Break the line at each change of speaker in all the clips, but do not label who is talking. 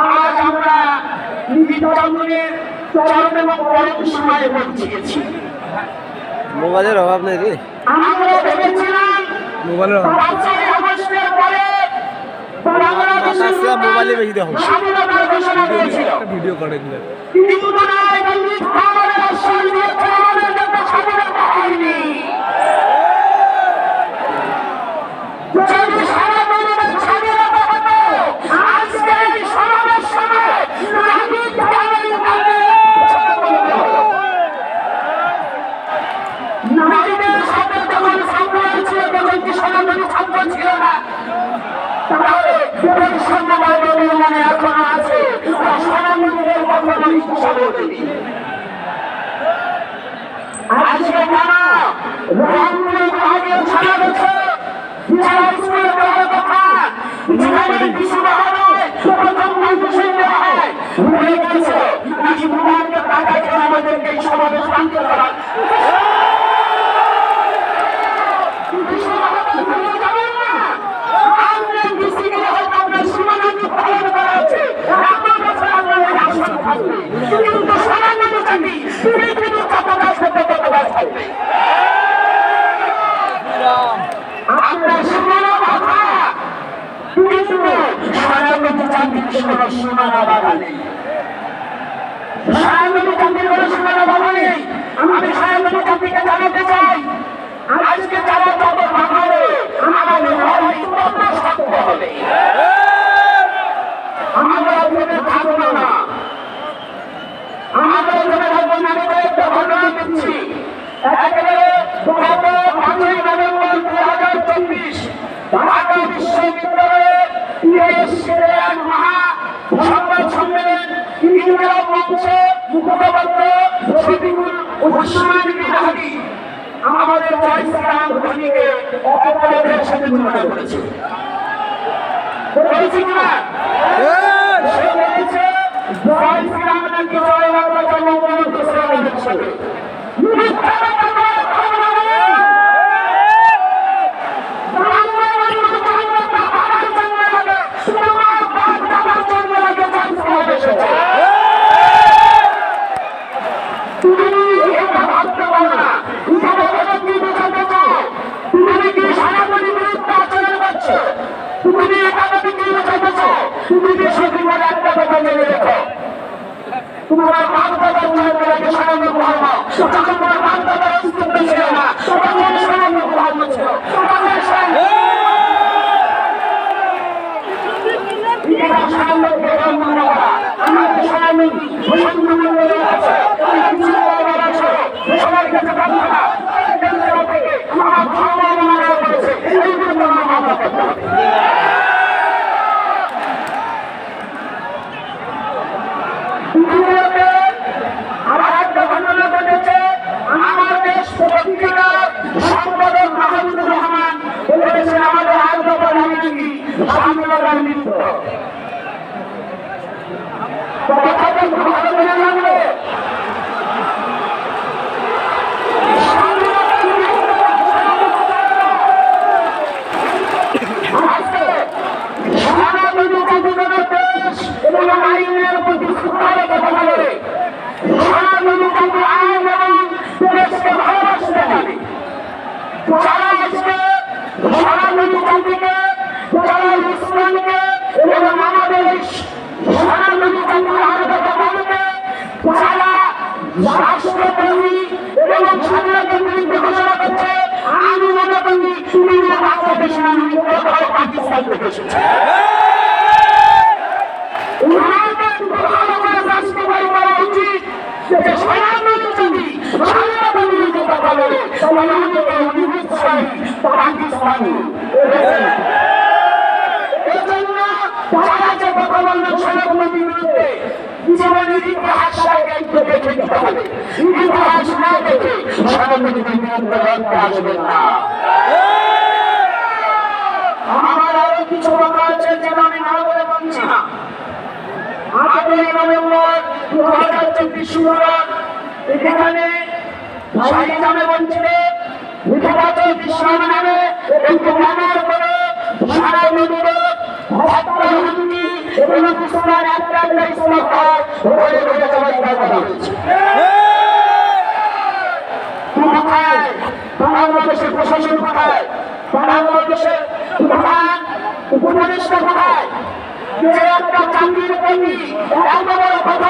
আজ আমরা এবং পরম সময়ে
মোবাইলের অভাব নেই রে।
আমরা ভেবেছিলাম
মোবাইলের অভাব।
পরে
বাতাসে মোবাইলে বেশি দেখো। ভিডিও করে দিলে
কিন্তু তারা মিথ্যা বলে দিয়েছে আমাদের যাতে বৈষম্য বাঙালির মনে এখনও আছে আর কখনো সনাতনী আজকে কেন রংপুর বিভাগের সারা বছর যারা স্কুলে পড়ার কথা যেখানে কিছু হয় প্রথম কম্পিটিশন দেওয়া হয় ভুলে গেছে নাকি বিভাগকে টাকা আমাদেরকে সীমানা বাধা নেই সায়নবী জাতির কোনো সীমানা বাধা নেই আমি সায়নবী জাতিকে জানাতে চাই। আজকে যারা বাধা দেবে আমাদের শক্ত হবে। আমরা ওখানে থাকব না। মুখপাত্র শফিকুল ওসমান বিহারি আমাদের জয়শ্রীরাম ধোনিকে অপরাধের সাথে তুলনা করেছে। বলেছি কিনা? সে বলেছে জয় শ্রীরাম নাকি জয় বাংলা জন্মগ্রহণ করেছে? আমাদের সাথে মিথ্যা কথা বলার ক্ষমতা নেই। বাংলা মানুষ বাংলা বাবার জন্ম লাগে, তোমার বাপ দাদার জন্ম লাগে, জয় শ্রীরাম এসেছে। তুমি এটা ভাবতে পারো না। এটা ভেবে কি বোঝাতে চাও? তুমি কি সনাতনী বিরুদ্ধে আচরণ করছ? তুমি এটা ভেবে কি বোঝাতে কি সত্যিকারে একটা কথা জেনে রেখো। তোমার বাপ দাদার জন্ম লাগে সনাতন ধর্ম। যখন তোমার বাপ দাদার অস্তিত্ব ছিল না, তখন সনাতন ধর্ম ছিল। তখন সনাতন- এটা সনাতনকে ধর্ম না করা। আমাদের সনাতন মুসলমান আছে। অনেক কিছু বলার আছে। সবার কাছে প্রার্থনা। কেন্দ্র থেকে আমার ধর্ম অবমাননা করেছে। এই জন্য বলবে এবং আমাদের যারা রাষ্ট্রপ্রেমী এবং স্বাধীনতাপ্রেমী ঘোষণা করছে আমি মনে করি বিভিন্ন পাকিস্তান দেখেছি পাকিস্তানি শেখ মুজিবুর বিরুদ্ধে জীবনের ইতিহাস একটু দেখে হবে ইতিহাস না দেখে মুজিবুর বিরুদ্ধে সারা নদীর এবং একটা ইসলাম হয় ঘরে ঘরে সবাই কথা হয়েছে কোথায় বাংলাদেশের প্রশাসন কোথায় বাংলাদেশের উপদেষ্টা কোথায় যে একটা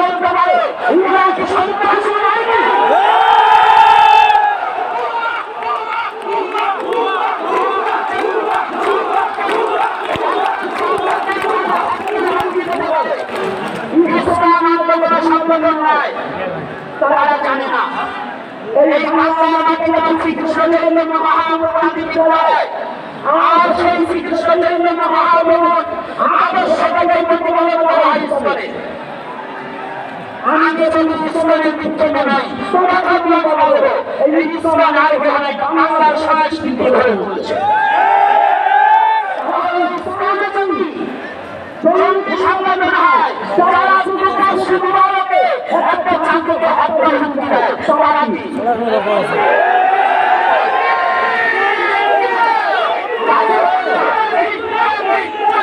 বলতে পারে এরা কি সন্ত্রাসী নাকি ইসলাম আন্দোলন সংগঠন নয় তারা জানে না এই বাংলার মাটিতে শ্রীকৃষ্ণ চৈতন্য মহাপ্রভু বিদ্যালয় আর সেই শ্রীকৃষ্ণ চৈতন্য মহাপ্রভু আদর্শটাকে প্রতিপালন করা আমি যদি ঈশ্বরের বিচ্ছেদ নই দিয়ে বলব এই ঈশ্বর আর গ্রহণে বাংলার সংস্কৃতি ধরে তুলছে জঙ্গি সংগঠন হয় যারা শুধু কাশ্মীর একটা ছাত্রকে হত্যা দেয় তারা কি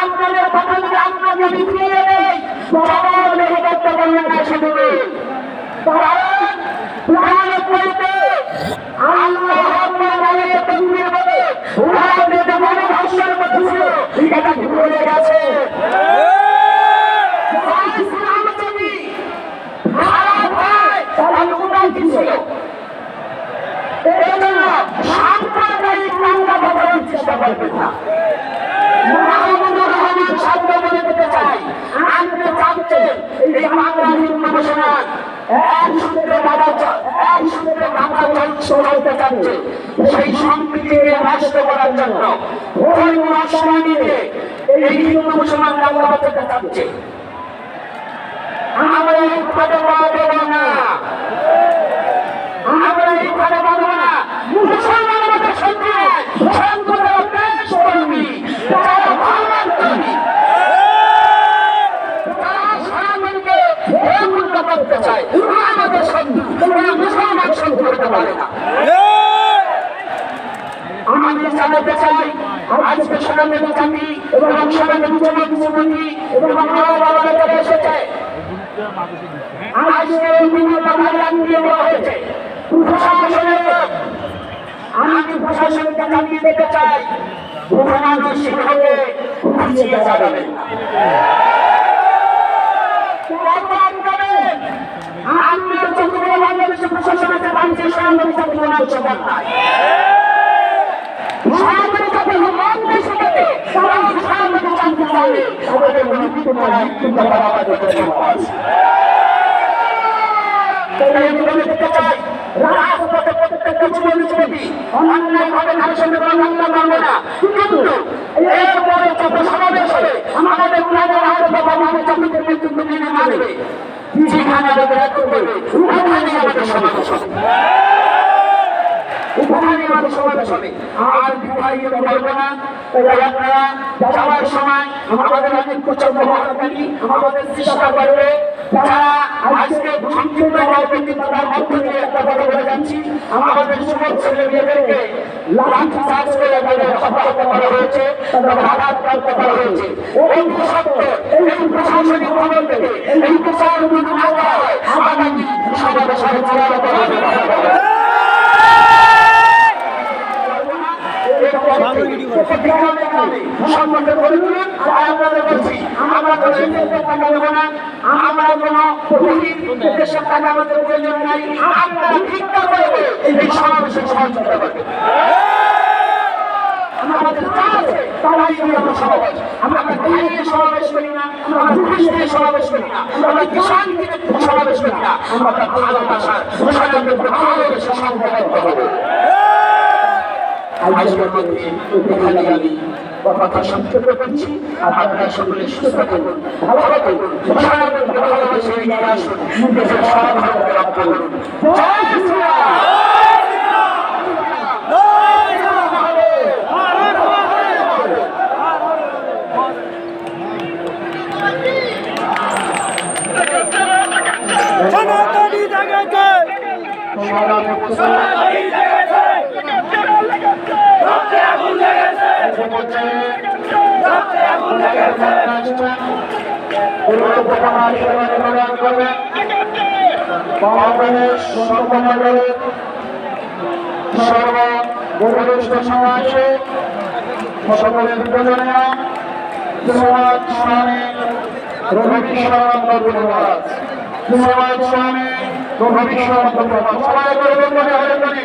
আপনাদের কথা যদি আপনাকে বিক্রিয়ে দেয় সবার মেহনত করবেন না শুধু কারণ প্রাণ বলতে আল্লাহ আপনার বলে তকবীর বলে ওরা আপনাদের মনে ভাষার কথা ছিল এটা ভুলে গেছে ইসলাম যদি খারাপ হয় তাহলে ওটাই কি ছিল। সাম্প্রদায়িক দাঙ্গা সেই সম্প্রীতিকে নষ্ট করার জন্য ধর্মীয় আশ্রয় নিতে এই হিন্দু মুসলমান দাঙ্গা বাঁচাতে চাচ্ছে। আমরা এই পদে দেব না। আমরা ঘরে বাঁধব না। মুসলমান আমাদের নয় শত্রুরা দেশ কর্মী, যারা ধর্মান্তরী তারা সনাতনকে উন্নত করতে চায়, আমাদের ওরা মুসলমান শত্রু হতে পারে না। আমি জানাতে চাই, আজকে সনাতনী জাতি এবং জমাত যুবতী এবং বাবারা যারা এসেছে। আজকে বিভিন্ন বাধার লাগিয়ে দেওয়া হয়েছে, প্রশাসনের আমি প্রশাসনকে জানিয়ে দিতে চাই? ঘুমানো শিক্ষকে খুঁজিয়ে যাবেন আপনার চতুর্থ বাংলাদেশের প্রশাসন আছে বাংলাদেশের সরকারি চাকরি নেওয়ার সুযোগ নাই সরকারি চাকরি বাংলাদেশ থেকে তারা সরকারি চাকরি চাইলে আমাদের কোনো তারা আমাদের চাই রাজপথে প্রত্যেকটা যুবতী অন্যায় ভাবে সঙ্গে কোনো মানবে না কিন্তু এরপরে যত সমাবেশ হবে আমাদের মেনে মানবে যেখানে ওখানে আমাদের সমাবেশ হবে আর বিবাহিত বলব সময় আমাদের অনেক প্রচণ্ড মহাকারী আমাদের চেষ্টা করবে। যারা মধ্য দিয়ে একটা কথা বলে যাচ্ছি, আমাদের যুবক ছেলে মেয়েদেরকে লাঠি করে তাদের হত্যা করা হয়েছে, তাদের চূড়ান্ত করা তুলুন আমরা কোনো টাকা দেবো না আমরা কোনো টাকা আমাদের প্রয়োজন নাই সমাবেশে সহযোগিতা করবেন দিয়ে আমরা সমাবেশ আমরা সমাবেশ করি না। আমরা নিয়ে সমাবেশ করি না আমরা কিষান কিনে সমাবেশ করি না ভালোবাসার ভালোবেসে। সংগঠিত হব মধ্যে এখানে আমি কথা সংক্ষেপ করছি আপনারা সকলে সুস্থ থাকুন ভালো থাকুন সর্বনিষ্ঠ সমাজে সকলের প্রয়োজনীয় সমাজ স্বামী রবিশ্বরানন্দ গুরুরাজ সমাজ স্বামী রবিশ্বরানন্দ গুরুরাজ সবাই করি